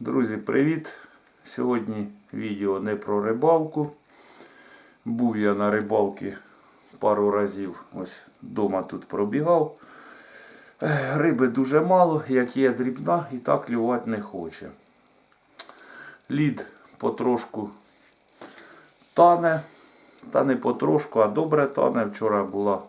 Друзі, привіт! Сьогодні відео не про рибалку. Був я на рибалці пару разів. Ось вдома тут пробігав. Риби дуже мало, як є дрібна, і так клювати не хоче. Лід потрошку тане. Та не потрошку, а добре тане. Вчора була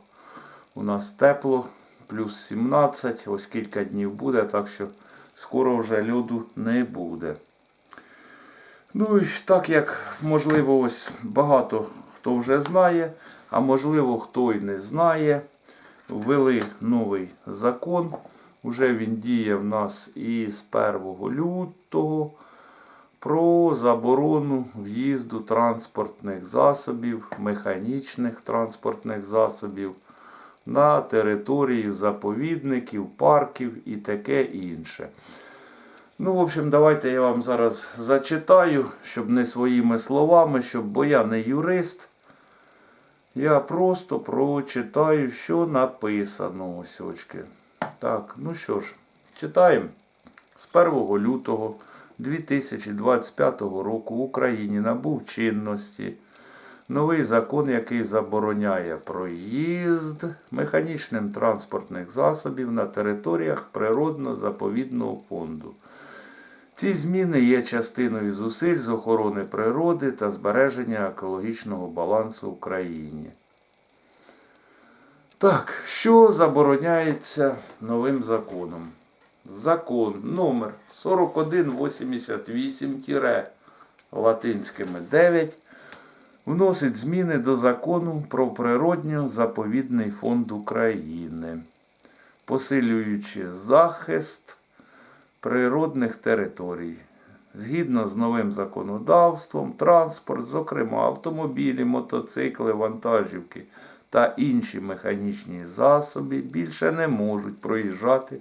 у нас тепло, плюс 17, ось кілька днів буде, так що скоро вже льоду не буде. Ну і так як, можливо, ось багато хто вже знає, а можливо хто й не знає, ввели новий закон. Уже він діє в нас із 1 лютого про заборону в'їзду транспортних засобів, механічних транспортних засобів на територію заповідників, парків і таке інше. Ну, в общем, давайте я вам зараз зачитаю, щоб не своїми словами, щоб, бо я не юрист. Я просто прочитаю, що написано ось очки. Так, ну що ж, читаємо. З 1 лютого 2025 року в Україні набув чинності новий закон, який забороняє проїзд механічним транспортних засобів на територіях природно-заповідного фонду. Ці зміни є частиною зусиль з охорони природи та збереження екологічного балансу в Україні. Так, що забороняється новим законом? Закон номер 4188 латинськими 9 вносить зміни до закону про природньо-заповідний фонд України, посилюючи захист природних територій. Згідно з новим законодавством, транспорт, зокрема автомобілі, мотоцикли, вантажівки та інші механічні засоби більше не можуть проїжджати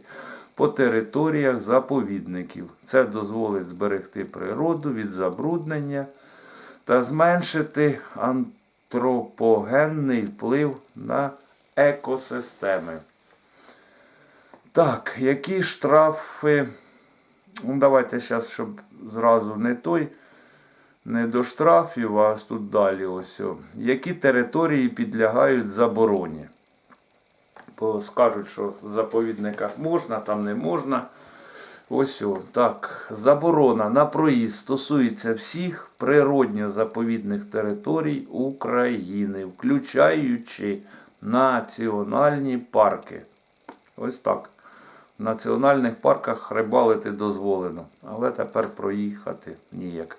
по територіях заповідників. Це дозволить зберегти природу від забруднення та зменшити антропогенний вплив на екосистеми. Так, які штрафи? Ну, давайте зараз, щоб зразу не той, не до штрафів, а тут далі ось. Які території підлягають забороні? Бо скажуть, що в заповідниках можна, там не можна. Ось о, так. Заборона на проїзд стосується всіх природньо-заповідних територій України, включаючи національні парки. Ось так. В національних парках рибалити дозволено, але тепер проїхати ніяк.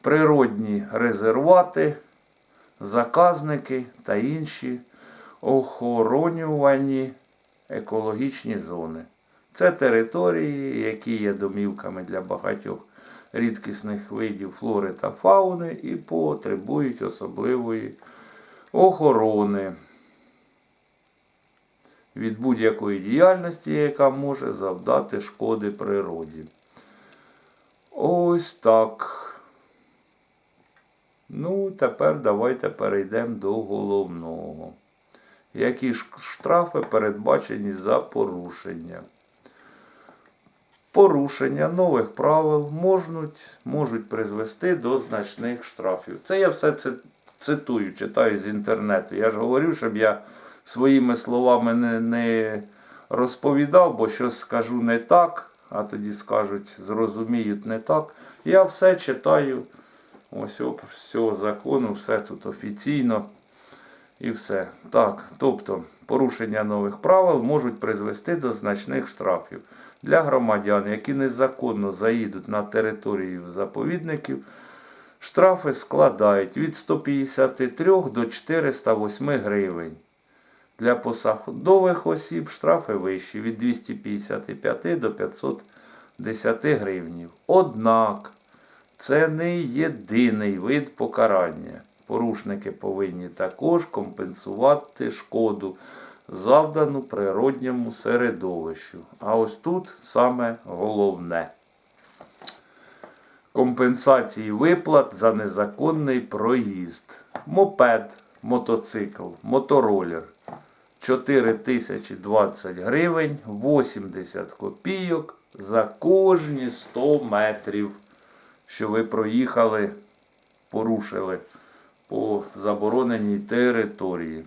Природні резервати, заказники та інші охоронювані екологічні зони. Це території, які є домівками для багатьох рідкісних видів флори та фауни і потребують особливої охорони від будь-якої діяльності, яка може завдати шкоди природі. Ось так. Ну, тепер давайте перейдемо до головного. Які ж штрафи передбачені за порушення? Порушення нових правил можуть, можуть призвести до значних штрафів. Це я все це цитую, читаю з інтернету. Я ж говорю, щоб я своїми словами не, не розповідав, бо щось скажу не так, а тоді скажуть, зрозуміють не так. Я все читаю. Ось з цього закону, все тут офіційно. І все. Так, тобто порушення нових правил можуть призвести до значних штрафів для громадян, які незаконно заїдуть на територію заповідників. Штрафи складають від 153 до 408 гривень. Для посадових осіб штрафи вищі від 255 до 510 гривнів. Однак це не єдиний вид покарання. Порушники повинні також компенсувати шкоду, завдану природньому середовищу. А ось тут саме головне. Компенсації виплат за незаконний проїзд. Мопед, мотоцикл, моторолер 4020 гривень 80 копійок за кожні 100 метрів, що ви проїхали, порушили по забороненій території.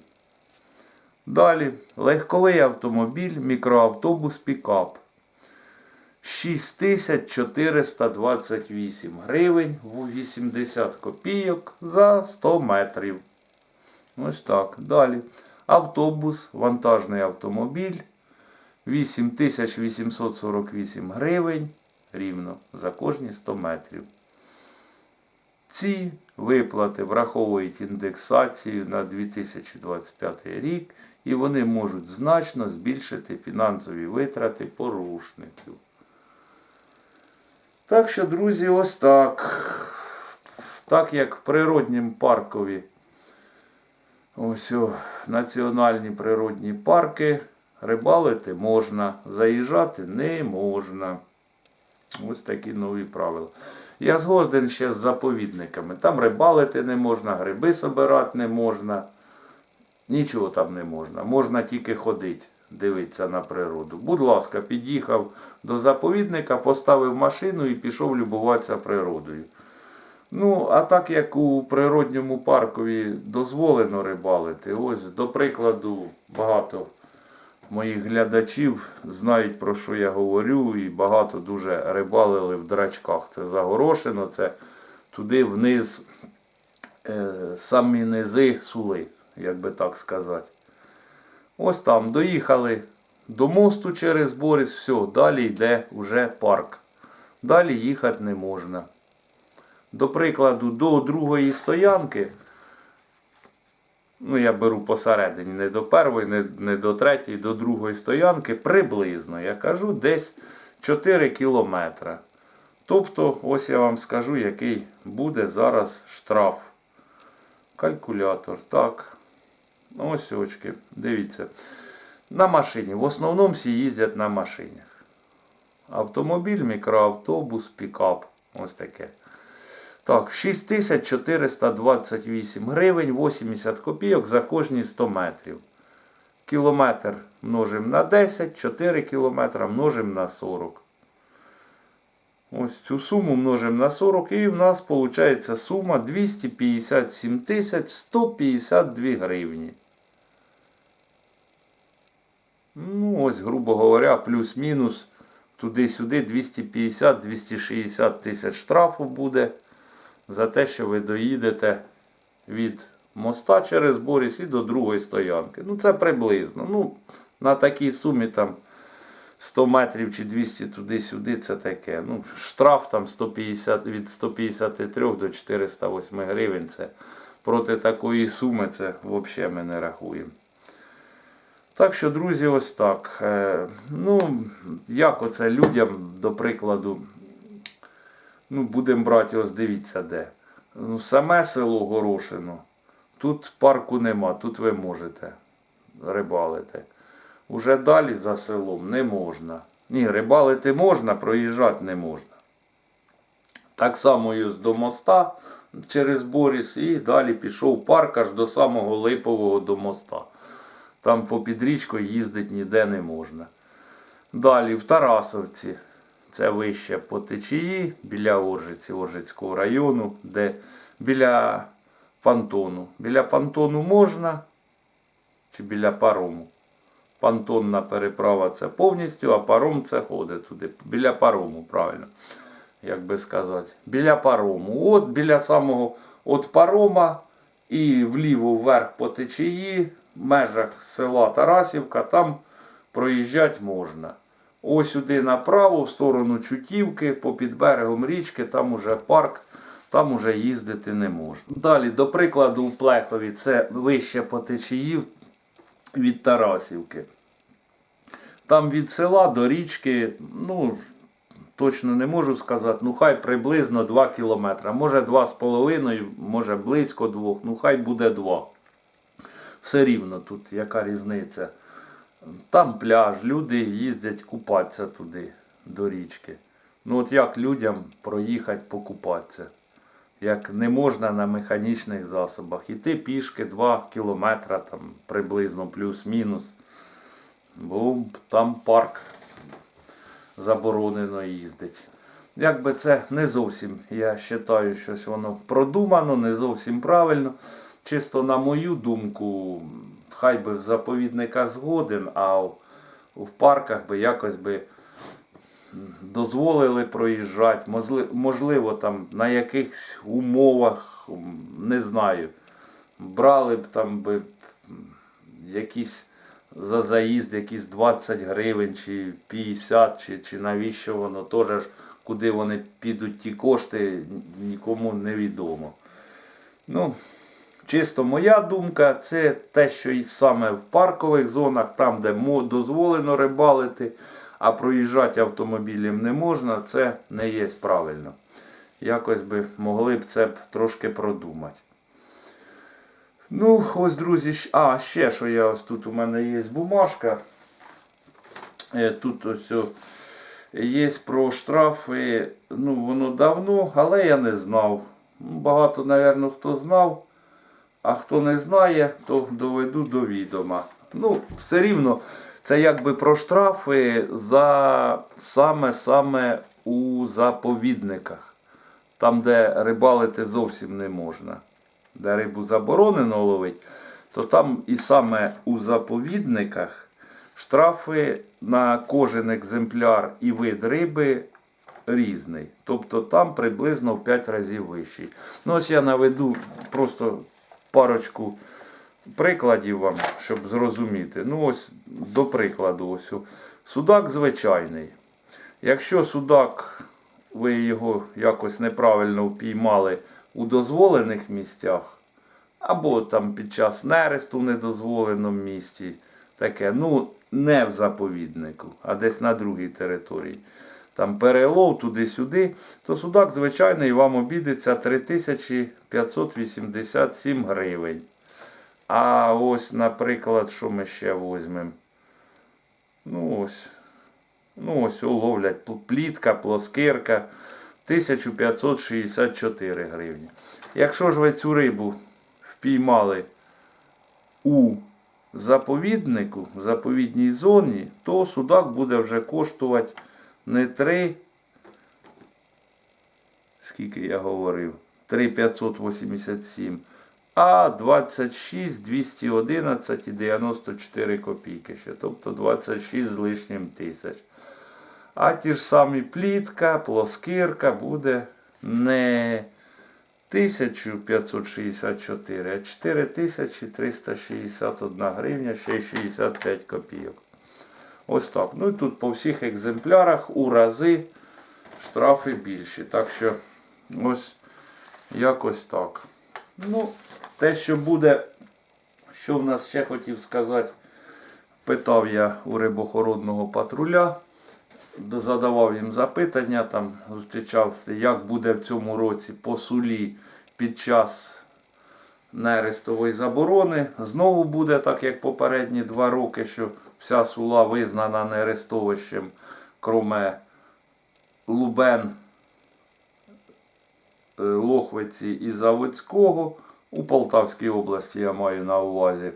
Далі легковий автомобіль, мікроавтобус, пікап. 6428 гривень в 80 копійок за 100 метрів. Ось так. Далі. Автобус, вантажний автомобіль. 8848 гривень рівно за кожні 100 метрів. Ці виплати враховують індексацію на 2025 рік і вони можуть значно збільшити фінансові витрати порушників. Так що, друзі, ось так. Так як в природнім паркові, ось о, національні природні парки, рибалити можна, заїжджати не можна. Ось такі нові правила. Я згоден ще з заповідниками. Там рибалити не можна, гриби собирати не можна. Нічого там не можна. Можна тільки ходити, дивитися на природу. Будь ласка, під'їхав до заповідника, поставив машину і пішов любуватися природою. Ну, а так як у природньому паркові дозволено рибалити, ось, до прикладу, багато моїх глядачів знають, про що я говорю, і багато дуже рибалили в драчках. Це загорошено, це туди вниз, е, самі низи сули, як би так сказати. Ось там доїхали до мосту через Борис, все, далі йде вже парк. Далі їхати не можна. До прикладу, до другої стоянки, ну я беру посередині, не до першої, не, не до третьої, до другої стоянки, приблизно, я кажу, десь 4 кілометри. Тобто, ось я вам скажу, який буде зараз штраф. Калькулятор. Так. Ось очки. Дивіться. На машині. В основному всі їздять на машинах. Автомобіль, мікроавтобус, пікап. Ось таке. Так, 6428 гривень, 80 копійок за кожні 100 метрів. Кілометр множимо на 10, 4 кілометра множимо на 40. Ось цю суму множимо на 40 і в нас виходить сума 257 тисяч 152 гривні. Ну, ось, грубо говоря, плюс-мінус туди-сюди 250-260 тисяч штрафу буде за те, що ви доїдете від моста через Борис і до другої стоянки. Ну, це приблизно. Ну, на такій сумі там 100 метрів чи 200 туди-сюди, це таке. Ну, штраф там 150, від 153 до 408 гривень. Це проти такої суми це взагалі ми не рахуємо. Так що, друзі, ось так. Е, ну, як оце людям, до прикладу, ну, будемо брати, ось дивіться де. Ну, саме село Горошино. Тут парку нема, тут ви можете рибалити. Уже далі за селом не можна. Ні, рибалити можна, проїжджати не можна. Так само ось до моста через Борис і далі пішов парк аж до самого Липового до моста. Там попід річкою їздити ніде не можна. Далі в Тарасовці. Це вище по течії біля Оржиці, Оржицького району, де біля понтону. Біля понтону можна чи біля парому. Понтонна переправа це повністю, а паром це ходить туди. Біля парому, правильно. Як би сказати. Біля парому. От біля самого от парома і вліво вверх по течії, в межах села Тарасівка, там проїжджати можна. Ось сюди направо, в сторону Чутівки, попід берегом річки, там уже парк, там уже їздити не можна. Далі, до прикладу, в Плехові це вище по течії від Тарасівки. Там від села до річки, ну, точно не можу сказати, ну хай приблизно 2 кілометри. Може 2,5, може близько 2, ну хай буде 2. Все рівно тут яка різниця. Там пляж, люди їздять купатися туди, до річки. Ну от як людям проїхати покупатися? Як не можна на механічних засобах. Іти пішки 2 кілометри, там приблизно плюс-мінус. Бо там парк заборонено їздити. Якби це не зовсім, я вважаю, щось воно продумано, не зовсім правильно. Чисто на мою думку, хай би в заповідниках згоден, а в парках би якось би дозволили проїжджати, можливо, там на якихось умовах, не знаю, брали б там би якісь за заїзд, якісь 20 гривень чи 50, чи, чи навіщо воно теж куди вони підуть ті кошти, нікому не відомо. Ну, чисто моя думка, це те, що і саме в паркових зонах, там, де дозволено рибалити, а проїжджати автомобілем не можна, це не є правильно. Якось би могли б це б трошки продумати. Ну, ось, друзі, а, ще що я ось тут у мене є бумажка. Е, Тут ось є про штрафи. Ну, воно давно, але я не знав. Багато, напевно, хто знав. А хто не знає, то доведу до відома. Ну, все рівно, це якби про штрафи за саме-саме у заповідниках. Там, де рибалити зовсім не можна. Де рибу заборонено ловити, то там і саме у заповідниках штрафи на кожен екземпляр і вид риби різний. Тобто там приблизно в 5 разів вищий. Ну, ось я наведу просто парочку прикладів вам, щоб зрозуміти. Ну, ось до прикладу, ось судак звичайний. Якщо судак, ви його якось неправильно впіймали у дозволених місцях, або там під час нересту в недозволеному місці, таке, ну, не в заповіднику, а десь на другій території. Там перелов туди-сюди, то судак звичайний вам обійдеться 3587 гривень. А ось, наприклад, що ми ще візьмемо? Ну ось. Ну ось уловлять плітка, плоскирка 1564 гривні. Якщо ж ви цю рибу впіймали у заповіднику, в заповідній зоні, то судак буде вже коштувати не 3, скільки я говорив, 3,587, а 26 211 і 94 копійки ще, тобто 26 з лишнім тисяч. А ті ж самі плітка, плоскирка буде не 1564, а 4361 гривня, ще й 65 копійок. Ось так. Ну і тут по всіх екземплярах у рази штрафи більші. Так що ось якось так. Ну, те, що буде, що в нас ще хотів сказати, питав я у рибохоронного патруля, задавав їм запитання, там зустрічався, як буде в цьому році по сулі під час нерестової заборони. Знову буде так, як попередні два роки, що вся сула визнана нерестовищем, кроме Лубен, е, Лохвиці і Заводського. У Полтавській області я маю на увазі.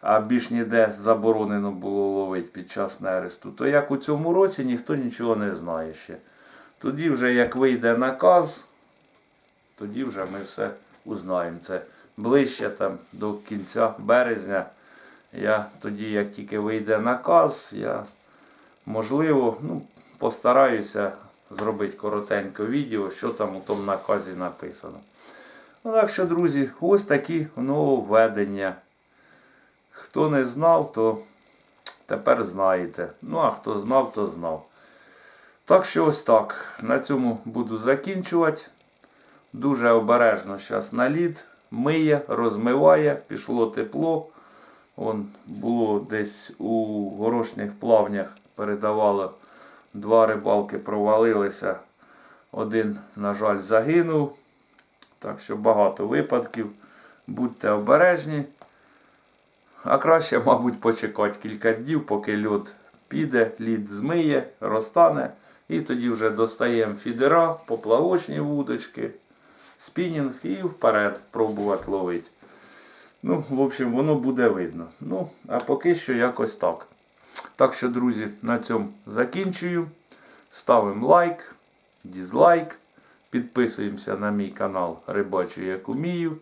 А більш ніде заборонено було ловити під час нересту. То як у цьому році ніхто нічого не знає ще. Тоді вже як вийде наказ, тоді вже ми все узнаємо. Це ближче там до кінця березня. Я тоді, як тільки вийде наказ, я можливо ну, постараюся зробити коротеньке відео, що там у тому наказі написано. Ну так що, друзі, ось такі нововведення. Хто не знав, то тепер знаєте. Ну, а хто знав, то знав. Так що ось так. На цьому буду закінчувати. Дуже обережно зараз на лід. Миє, розмиває, пішло тепло. Вон було десь у горошних плавнях передавало. Два рибалки провалилися. Один, на жаль, загинув. Так що багато випадків. Будьте обережні. А краще, мабуть, почекати кілька днів, поки льод піде, лід змиє, розтане. І тоді вже достаємо фідера, поплавочні вудочки, спінінг і вперед пробувати ловити. Ну, в общем, воно буде видно. Ну, а поки що якось так. Так що, друзі, на цьому закінчую. Ставимо лайк, дізлайк. Підписуємося на мій канал Рибачу як умію.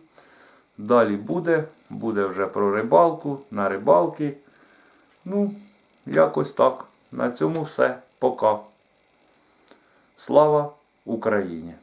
Далі буде. Буде вже про рибалку, на рибалки. Ну, якось так. На цьому все. Пока. Слава Україні!